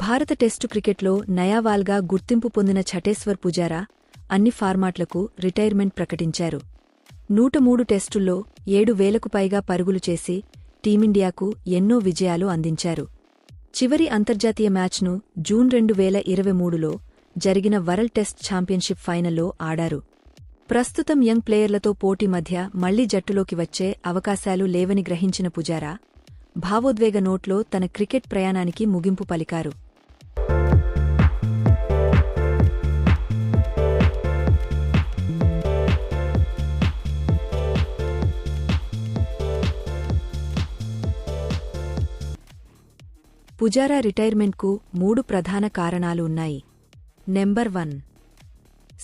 భారత టెస్టు క్రికెట్లో నయావాల్గా గుర్తింపు పొందిన ఛటేశ్వర్ పుజారా అన్ని ఫార్మాట్లకు రిటైర్మెంట్ ప్రకటించారు. నూట మూడు టెస్టుల్లో ఏడు వేలకు పైగా పరుగులు చేసి టీమిండియాకు ఎన్నో విజయాలు అందించారు. చివరి అంతర్జాతీయ మ్యాచ్ను జూన్ రెండు వేల ఇరవై మూడులో జరిగిన వరల్డ్ టెస్ట్ ఛాంపియన్షిప్ ఫైనల్లో ఆడారు. ప్రస్తుతం యంగ్ ప్లేయర్లతో పోటీ మధ్య మళ్ళీ జట్టులోకి వచ్చే అవకాశాలు లేవని గ్రహించిన పుజారా భావోద్వేగ నోట్లో తన క్రికెట్ ప్రయాణానికి ముగింపు పలికారు. పుజారా రిటైర్మెంట్కు మూడు ప్రధాన కారణాలు ఉన్నాయి. Number one.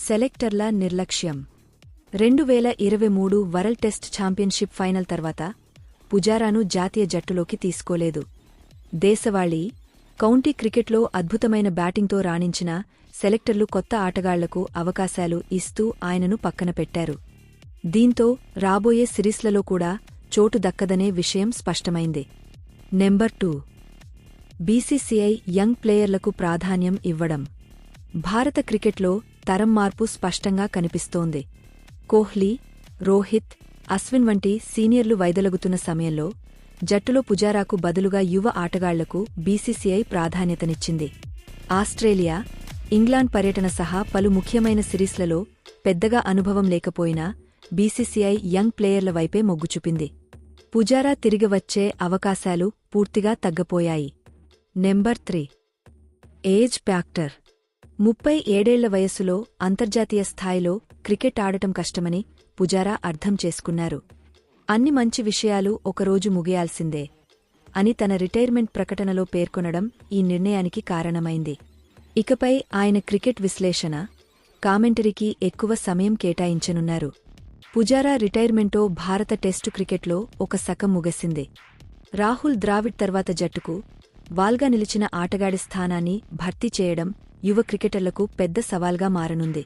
సెలెక్టర్ల నిర్లక్ష్యం. రెండు వేల ఇరవై మూడు వరల్డ్ టెస్ట్ ఛాంపియన్షిప్ ఫైనల్ తర్వాత పుజారాను జాతీయ జట్టులోకి తీసుకోలేదు. దేశవాళీ కౌంటీ క్రికెట్లో అద్భుతమైన బ్యాటింగ్తో రాణించిన సెలెక్టర్లు కొత్త ఆటగాళ్ళకు అవకాశాలు ఇస్తూ ఆయనను పక్కన పెట్టారు. దీంతో రాబోయే సిరీస్లలో కూడా చోటు దక్కదనే విషయం స్పష్టమైంది. Number two. బీసీసీఐ యంగ్ ప్లేయర్లకు ప్రాధాన్యం ఇవ్వడం. భారత క్రికెట్లో తరం మార్పు స్పష్టంగా కనిపిస్తోంది. కోహ్లీ రోహిత్ అశ్విన్ వంటి సీనియర్లు వైదొలగుతున్న సమయంలో జట్టులో పుజారాకు బదులుగా యువ ఆటగాళ్ళకు బీసీసీఐ ప్రాధాన్యతనిచ్చింది. ఆస్ట్రేలియా ఇంగ్లాండ్ పర్యటన సహా పలు ముఖ్యమైన సిరీస్లలో పెద్దగా అనుభవం లేకపోయినా బీసీసీఐ యంగ్ ప్లేయర్ల వైపే మొగ్గుచూపింది పుజారా తిరిగి వచ్చే అవకాశాలు పూర్తిగా తగ్గపోయాయి. Number three. Age factor. ముప్పై ఏడేళ్ళ వయస్సులో అంతర్జాతీయ స్థాయిలో క్రికెట్ ఆడటం కష్టమని పుజారా అర్థం చేసుకున్నారు. అన్ని మంచి విషయాలు ఒకరోజు ముగియాల్సిందే. అని తన రిటైర్మెంట్ ప్రకటనలో పేర్కొనడం ఈ నిర్ణయానికి కారణమైంది. ఇకపై ఆయన క్రికెట్ విశ్లేషణ కామెంటరీకి ఎక్కువ సమయం కేటాయించనున్నారు. పుజారా రిటైర్మెంటో భారత టెస్టు క్రికెట్లో ఒక శకం ముగిసింది. రాహుల్ ద్రావిడ్ తర్వాత జట్టుకు వాల్గా నిలిచిన ఆటగాడి స్థానాన్ని భర్తీ చేయడం యువ క్రికెటర్లకు పెద్ద సవాల్గా మారనుంది.